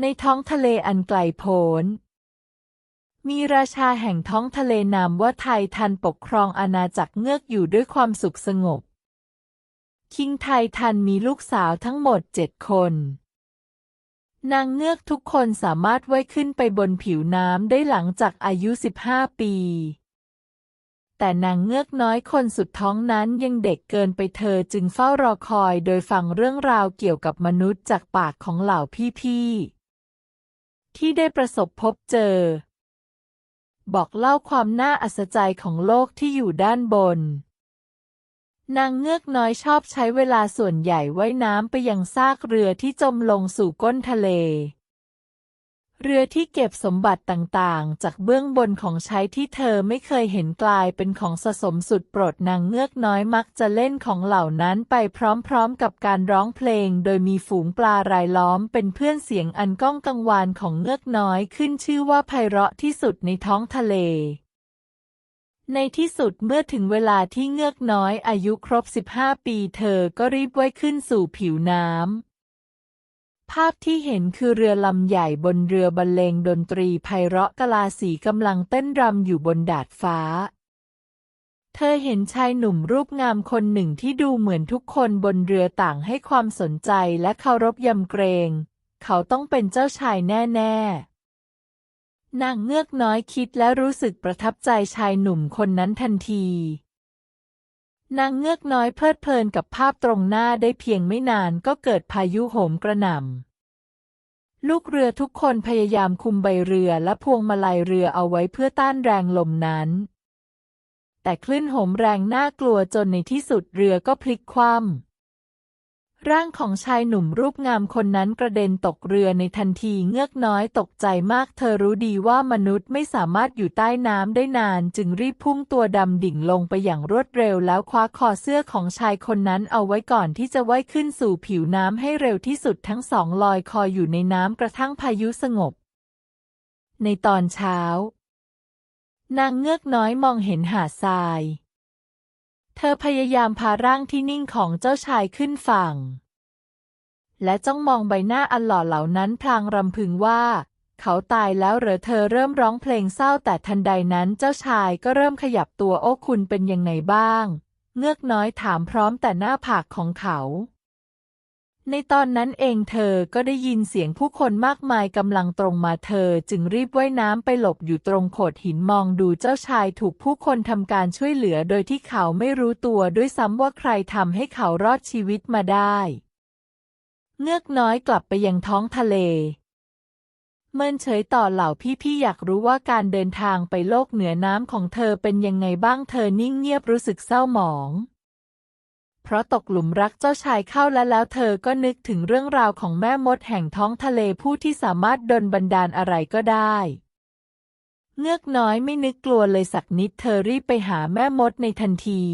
ในท้องทะเลอันไกลโพ้น มีราชาแห่งท้องทะเลนามว่าไททันปกครองอาณาจักรเงือกอยู่ด้วยความสุขสงบ คิงไททันมีลูกสาวทั้งหมดเจ็ดคน นางเงือกทุกคนสามารถว่ายขึ้นไปบนผิวน้ำได้หลังจากอายุ 15 ปี แต่นางเงือกน้อยคนสุดท้องนั้นยังเด็กเกินไปเธอจึงเฝ้ารอคอยโดยฟังเรื่องราวเกี่ยวกับมนุษย์จากปากของเหล่าพี่ๆ ที่ได้ประสบพบเจอ บอกเล่าความน่าอัศจรรย์ของโลกที่อยู่ด้านบน นางเงือกน้อยชอบใช้เวลาส่วนใหญ่ว่ายน้ำไปยังซากเรือที่จมลงสู่ก้นทะเล เรือที่เก็บสมบัติต่างๆ จากเบื้องบนของใช้ที่เธอไม่เคยเห็นกลายเป็นของสะสมสุดโปรดนางเงือกน้อยมักจะเล่นของเหล่านั้นไปพร้อมๆ กับการร้องเพลง โดยมีฝูงปลารายล้อมเป็นเพื่อนเสียงอันก้องกังวานของเงือกน้อยขึ้นชื่อว่าไพเราะที่สุดในท้องทะเล ในที่สุดเมื่อถึงเวลาที่เงือกน้อยอายุครบ 15 ปี เธอก็รีบว่ายขึ้นสู่ผิวน้ำ ภาพที่เห็นคือเรือลำใหญ่บนเรือบรรเลงดนตรีไพเราะกลาสีกำลังเต้นรำอยู่บนดาดฟ้า เธอเห็นชายหนุ่มรูปงามคนหนึ่งที่ดูเหมือนทุกคนบนเรือต่างให้ความสนใจและเคารพยำเกรง เขาต้องเป็นเจ้าชายแน่ๆ นางเงือกน้อยคิดและรู้สึกประทับใจชายหนุ่มคนนั้นทันที นางเงือกน้อยเพลิดเพลินกับภาพตรงหน้าได้เพียงไม่นานก็เกิดพายุโหมกระหน่ำ ลูกเรือทุกคนพยายามคุมใบเรือและพวงมาลัยเรือเอาไว้เพื่อต้านแรงลมนั้น แต่คลื่นโหมแรงน่ากลัวจนในที่สุดเรือก็พลิกคว่ำ ร่างของชายหนุ่มรูปงามคนนั้นกระเด็นตกเรือในทันทีเงือกน้อยตกใจมาก เธอรู้ดีว่ามนุษย์ไม่สามารถอยู่ใต้น้ำได้นาน จึงรีบพุ่งตัวดำดิ่งลงไปอย่างรวดเร็ว แล้วคว้าคอเสื้อของชายคนนั้นเอาไว้ก่อนที่จะว่ายขึ้นสู่ผิวน้ำให้เร็วที่สุดทั้งสองลอยคออยู่ในน้ำกระทั่งพายุสงบ ในตอนเช้า นางเงือกน้อยมองเห็นหาดทราย เธอพยายามพาร่างที่นิ่งของเจ้าชายขึ้นฝั่ง และจ้องมองใบหน้าอันหล่อเหล่านั้นพลางรำพึงว่า เขาตายแล้วหรือเธอเริ่มร้องเพลงเศร้าแต่ทันใดนั้นเจ้าชายก็เริ่มขยับตัวโอ้คุณเป็นยังไงบ้าง เงือกน้อยถามพร้อมแต่หน้าผากของเขา ในตอนนั้นเองเธอก็ได้ยินเสียงผู้คนมากมายกำลังตรงมาเธอจึงรีบว่ายน้ำไปหลบอยู่ตรงโขดหินมองดูเจ้าชายถูกผู้คนทำการช่วยเหลือโดยที่เขาไม่รู้ตัวด้วยซ้ำว่าใครทำให้เขารอดชีวิตมาได้ เงือกน้อยกลับไปยังท้องทะเล เมินเฉยต่อเหล่าพี่ๆอยากรู้ว่าการเดินทางไปโลกเหนือน้ำของเธอเป็นยังไงบ้างเธอนิ่งเงียบรู้สึกเศร้าหมอง ราะตกหลุมรักเจ้าชายเข้าและแล้วเธอก็นึกถึงเรื่องราวของแม่มดแห่งท้องทะเลผู้ที่สามารถดลบันดาลอะไรก็ได้ เงือกน้อยไม่นึกกลัวเลยสักนิดเธอรีบไปหาแม่มดในทันที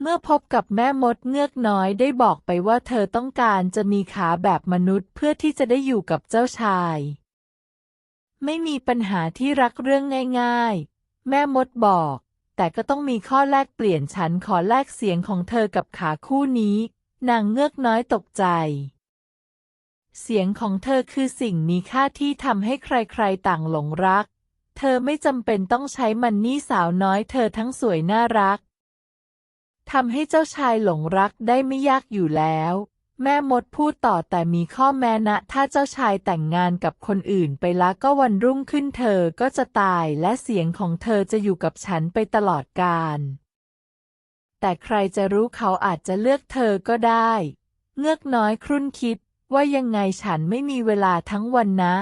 เมื่อพบกับแม่มดเงือกน้อยได้บอกไปว่าเธอต้องการจะมีขาแบบมนุษย์เพื่อที่จะได้อยู่กับเจ้าชาย ไม่มีปัญหาที่รักเรื่องง่าย ๆ แม่มดบอก แต่ก็ต้องมีข้อแลกเปลี่ยนฉันขอแลกเสียงของเธอกับขาคู่นี้ นางเงือกน้อยตกใจ เสียงของเธอคือสิ่งมีค่าที่ทำให้ใครๆต่างหลงรัก เธอไม่จำเป็นต้องใช้มันนี่สาวน้อยเธอทั้งสวยน่ารักทำให้เจ้าชายหลงรักได้ไม่ยากอยู่แล้ว แม่มดพูดต่อแต่มีข้อแม้นะ ถ้าเจ้าชายแต่งงานกับคนอื่นไปละก็วันรุ่งขึ้นเธอก็จะตายและเสียงของเธอจะอยู่กับฉันไปตลอดกาลแต่ใครจะรู้เขาอาจจะเลือกเธอก็ได้ เงือกน้อยครุ่นคิดว่ายังไงฉันไม่มีเวลาทั้งวันนะ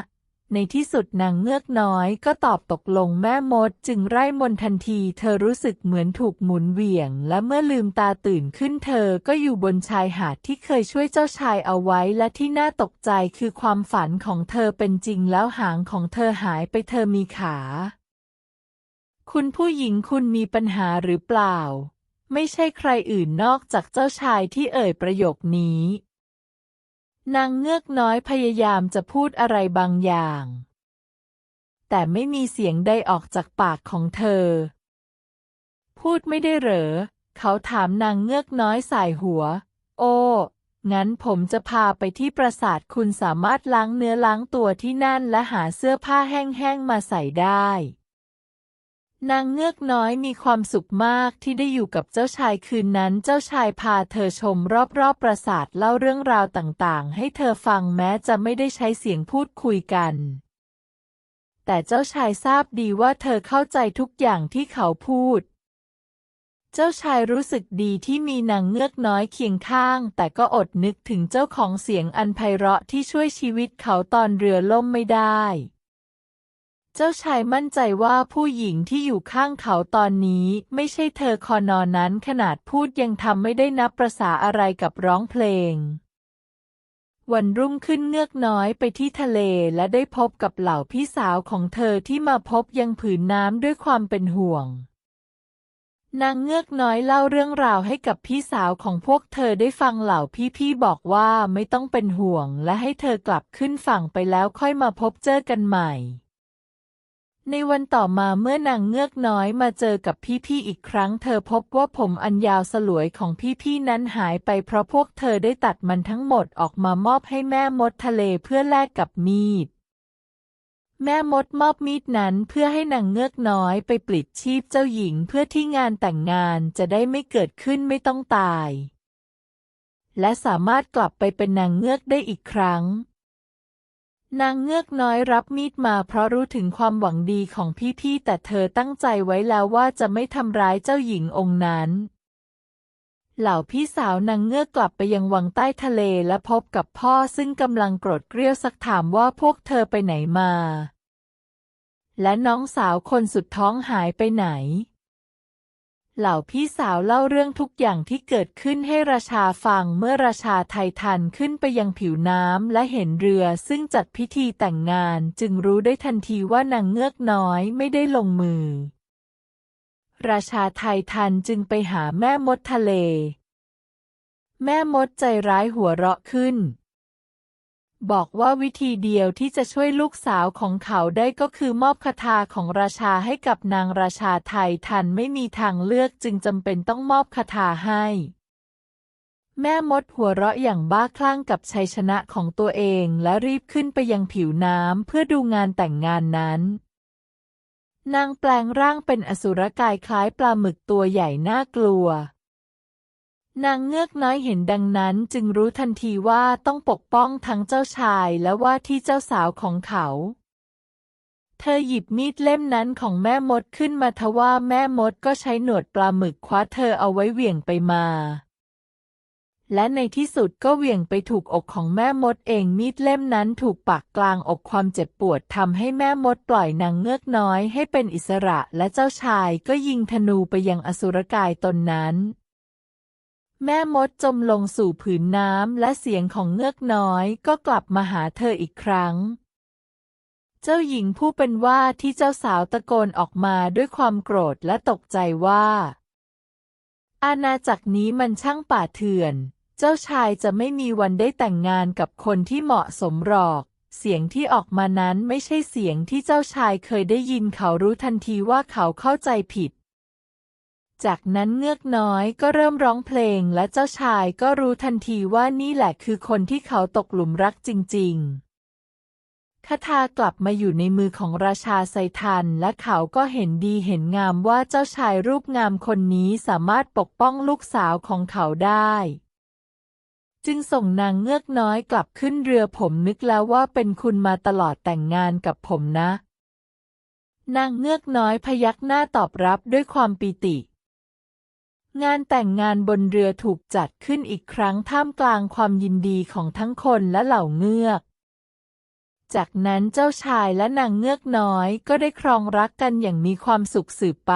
ในที่สุดนางเงือกน้อยก็ตอบตกลงแม่มดจึงไร่มนทันทีเธอรู้สึกเหมือนถูกหมุนเหวี่ยง และเมื่อลืมตาตื่นขึ้นเธอก็อยู่บนชายหาดที่เคยช่วยเจ้าชายเอาไว้และที่น่าตกใจคือความฝันของเธอเป็นจริงแล้วหางของเธอหายไปเธอมีขา คุณผู้หญิงคุณมีปัญหาหรือเปล่า ไม่ใช่ใครอื่นนอกจากเจ้าชายที่เอ่ยประโยคนี้ นางเงือกน้อยพยายามจะพูดอะไรบางอย่าง แต่ไม่มีเสียงใดออกจากปากของเธอ พูดไม่ได้เหรอ เขาถามนางเงือกน้อยสายหัว โอ้งั้นผมจะพาไปที่ปราสาทคุณสามารถล้างเนื้อล้างตัวที่นั่นและหาเสื้อผ้าแห้งๆมาใส่ได้ นางเงือกน้อยมีความสุขมากที่ได้อยู่กับเจ้าชายคืนนั้น เจ้าชายพาเธอชมรอบๆปราสาทเล่าเรื่องราวต่างๆ ให้เธอฟังแม้จะไม่ได้ใช้เสียงพูดคุยกัน แต่เจ้าชายทราบดีว่าเธอเข้าใจทุกอย่างที่เขาพูด เจ้าชายรู้สึกดีที่มีนางเงือกน้อยเคียงข้าง แต่ก็อดนึกถึงเจ้าของเสียงอันไพเราะที่ช่วยชีวิตเขาตอนเรือล่มไม่ได้ เจ้าชายมั่นใจว่าผู้หญิงที่อยู่ข้างเขาตอนนี้ไม่ใช่เธอคอนอนนั้นขนาดพูดยังทำไม่ได้นับประษาอะไรกับร้องเพลง วันรุ่งขึ้นเงือกน้อยไปที่ทะเลและได้พบกับเหล่าพี่สาวของเธอที่มาพบยังผืนน้ำด้วยความเป็นห่วง นางเงือกน้อยเล่าเรื่องราวให้กับพี่สาวของพวกเธอได้ฟังเหล่าพี่ๆบอกว่าไม่ต้องเป็นห่วงและให้เธอกลับขึ้นฝั่งไปแล้วค่อยมาพบเจอกันใหม่ ในวันต่อมาเมื่อนางเงือกน้อยมาเจอกับพี่ๆอีกครั้ง เธอพบว่าผมอันยาวสลวยของพี่ๆนั้นหายไปเพราะพวกเธอได้ตัดมันทั้งหมดออกมามอบให้แม่มดทะเลเพื่อแลกกับมีด แม่มดมอบมีดนั้นเพื่อให้นางเงือกน้อยไปปลิดชีพเจ้าหญิงเพื่อที่งานแต่งงานจะได้ไม่เกิดขึ้นไม่ต้องตาย และสามารถกลับไปเป็นนางเงือกได้อีกครั้ง นางเงือกน้อยรับมีดมาเพราะรู้ถึงความหวังดีของพี่ๆแต่เธอตั้งใจไว้แล้วว่าจะไม่ทำร้ายเจ้าหญิงองค์นั้น เหล่าพี่สาวนางเงือกกลับไปยังวังใต้ทะเลและพบกับพ่อซึ่งกำลังโกรธเกรี้ยวสักถามว่าพวกเธอไปไหนมา และน้องสาวคนสุดท้องหายไปไหน เหล่าพี่สาวเล่าเรื่องทุกอย่างที่เกิดขึ้นให้ราชาฟังเมื่อราชาไททันขึ้นไปยังผิวน้ำและเห็นเรือซึ่งจัดพิธีแต่งงานจึงรู้ได้ทันทีว่านางเงือกน้อยไม่ได้ลงมือ ราชาไททันจึงไปหาแม่มดทะเล แม่มดใจร้ายหัวเราะขึ้น บอกว่าวิธีเดียวที่จะช่วยลูกสาวของเขาได้ก็คือมอบคาถาของราชาให้กับนางราชาไทยทันไม่มีทางเลือกจึงจำเป็นต้องมอบคาถาให้ แม่มดหัวเราะอย่างบ้าคลั่งกับชัยชนะของตัวเองและรีบขึ้นไปยังผิวน้ำเพื่อดูงานแต่งงานนั้นนางแปลงร่างเป็นอสุรกายคล้ายปลาหมึกตัวใหญ่น่ากลัว นางเงือกน้อยเห็นดังนั้นจึงรู้ทันทีว่าต้องปกป้องทั้งเจ้าชายและว่าที่เจ้าสาวของเขา เธอหยิบมีดเล่มนั้นของแม่มดขึ้นมาทว่าแม่มดก็ใช้หนวดปลาหมึกคว้าเธอเอาไว้เหวี่ยงไปมา และในที่สุดก็เหวี่ยงไปถูกอกของแม่มดเองมีดเล่มนั้นถูกปักกลางอกความเจ็บปวดทำให้แม่มดปล่อยนางเงือกน้อยให้เป็นอิสระและเจ้าชายก็ยิงธนูไปยังอสุรกายตนนั้น แม่มดจมลงสู่ผืนน้ำและเสียงของเงือกน้อยก็กลับมาหาเธออีกครั้ง เจ้าหญิงผู้เป็นว่าที่เจ้าสาวตะโกนออกมาด้วยความโกรธและตกใจว่า อาณาจักรนี้มันช่างป่าเถื่อน เจ้าชายจะไม่มีวันได้แต่งงานกับคนที่เหมาะสมหรอก เสียงที่ออกมานั้นไม่ใช่เสียงที่เจ้าชายเคยได้ยินเขารู้ทันทีว่าเขาเข้าใจผิด จากนั้นเงือกน้อยก็เริ่มร้องเพลงและเจ้าชายก็รู้ทันทีว่านี่แหละคือคนที่เขาตกหลุมรักจริง ๆ คาถากลับมาอยู่ในมือของราชาไซทัน และเขาก็เห็นดีเห็นงามว่าเจ้าชายรูปงามคนนี้สามารถปกป้องลูกสาวของเขาได้ จึงส่งนางเงือกน้อยกลับขึ้นเรือผมนึกแล้วว่าเป็นคุณมาตลอดแต่งงานกับผมนะ นางเงือกน้อยพยักหน้าตอบรับด้วยความปีติ งานแต่งงานบนเรือถูกจัดขึ้นอีกครั้งท่ามกลางความยินดีของทั้งคนและเหล่าเงือก จากนั้นเจ้าชายและนางเงือกน้อยก็ได้ครองรักกันอย่างมีความสุขสืบไป